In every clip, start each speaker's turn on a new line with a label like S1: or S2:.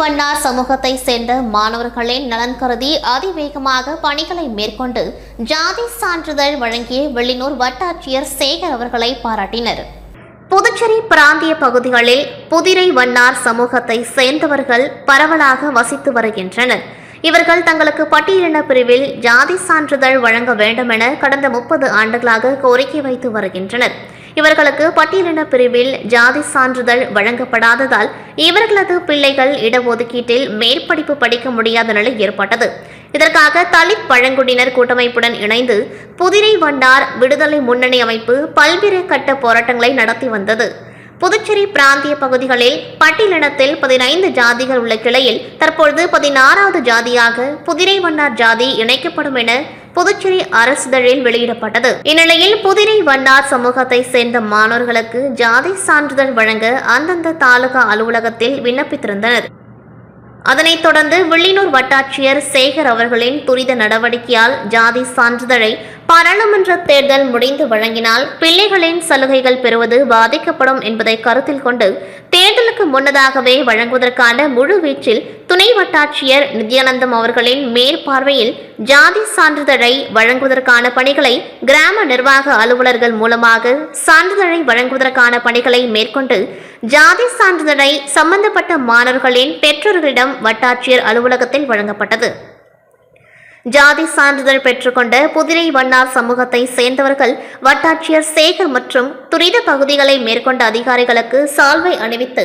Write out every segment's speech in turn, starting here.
S1: வண்ணார் சமூகத்தை சேர்ந்த மாணவர்களின் நலன் கருதி அதிவேகமாக பணிகளை மேற்கொண்டு ஜாதி சான்றிதழ் வழங்கிய வெளியூர் வட்டாட்சியர் சேகர் அவர்களை பாராட்டினர். புதுச்சேரி பிராந்திய பகுதிகளில் புதிரை வண்ணார் சமூகத்தை சேர்ந்தவர்கள் பரவலாக வசித்து வருகின்றனர். இவர்கள் தங்களுக்கு பட்டியலின பிரிவில் ஜாதி சான்றிதழ் வழங்க வேண்டும் என கடந்த முப்பது ஆண்டுகளாக கோரிக்கை வைத்து வருகின்றனர். இவர்களுக்கு பட்டியலின பிரிவில் ஜாதி சான்றிதழ் வழங்கப்படாததால் இவர்களது பிள்ளைகள் இடஒதுக்கீட்டில் மேற்படிப்பு படிக்க முடியாத நிலை ஏற்பட்டது. இதற்காக தலித் பழங்குடியினர் கூட்டமைப்புடன் இணைந்து புதிரை வண்டார் விடுதலை முன்னணி அமைப்பு பல்வேறு கட்ட போராட்டங்களை நடத்தி வந்தது. புதுச்சேரி பிராந்திய பகுதிகளில் பட்டியலினத்தில் பதினைந்து ஜாதிகள் உள்ள கிளையில் தற்பொழுது பதினாறாவது ஜாதியாக புதிரை வண்ணார் ஜாதி இணைக்கப்படும் என புதுச்சேரி அரசிதழில் வெளியிடப்பட்டது. இந்நிலையில் புதிரை வண்ணார் சமூகத்தை சேர்ந்த மாணவர்களுக்கு ஜாதி சான்றிதழ் வழங்க அந்தந்த தாலுகா அலுவலகத்தில் விண்ணப்பித்திருந்தனர். அதனைத் தொடர்ந்து வில்லியனூர் வட்டாட்சியர் சேகர் அவர்களின் துரித நடவடிக்கையால் ஜாதி சான்றிதழை பாராளுமன்ற தேர்தல் முடிந்து வழங்கினால் பிள்ளைகளின் சலுகைகள் பெறுவது பாதிக்கப்படும் என்பதை கருத்தில் கொண்டு தேர்தலுக்கு முன்னதாகவே வழங்குவதற்கான முழு வீச்சில் துணை வட்டாட்சியர் நித்யானந்தம் அவர்களின் மேற்பார்வையில் ஜாதி சான்றிதழை வழங்குவதற்கான பணிகளை கிராம நிர்வாக அலுவலர்கள் மூலமாக சான்றிதழை வழங்குவதற்கான பணிகளை மேற்கொண்டு ஜாதி சான்றிதழை சம்பந்தப்பட்ட மாணவர்களின் பெற்றோர்களிடம் வட்டாட்சியர் அலுவலகத்தில் வழங்கப்பட்டது. ஜாதி சான்றிதழ் பெற்றுக்கொண்ட புதிரை வண்ணார் சமூகத்தை சேர்ந்தவர்கள் வட்டாட்சியர் சேகர் மற்றும் துரித பகுதிகளை மேற்கொண்ட அதிகாரிகளுக்கு சால்வை அணிவித்து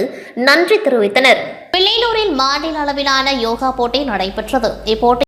S1: நன்றி தெரிவித்தனர். பிள்ளையூரில் மாநில அளவிலான யோகா போட்டி நடைபெற்றது. இப்போட்டி